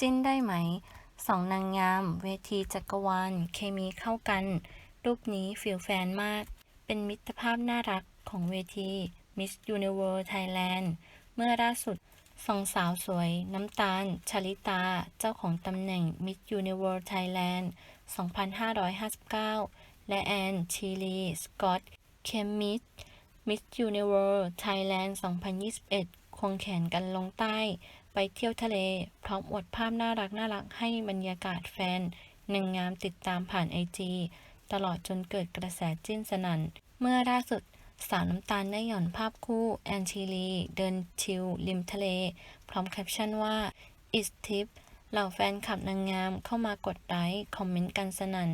จิ้นได้ไหมสองนางงาม เวทีจักรวาล เคมีเข้ากัน รูปนี้ฟิลแฟนมาก เป็นมิตรภาพน่ารักของเวที Miss Universe Thailand เมื่อล่าสุดสองสาวสวย น้ำตาล ชลิตา เจ้าของตำแหน่ง Miss Universe Thailand 2559 และแอนชีลี สกอต เคมมิส Miss Universe Thailand 2021 ควงแขนกันลงใต้ ไปเที่ยวทะเล พร้อมอวดภาพน่ารักน่ารักให้บรรยากาศแฟนนางงามติดตามผ่านไอจีตลอดจนเกิดกระแสจิ้นสนั่น เมื่อล่าสุดสาวน้ำตาลได้หย่อนภาพคู่แอนชีลี เดินชิลริมทะเล พร้อมแคปชั่นว่า is tip เหล่าแฟนคลับนางงามเข้ามากดไลค์คอมเมนต์กันสนั่น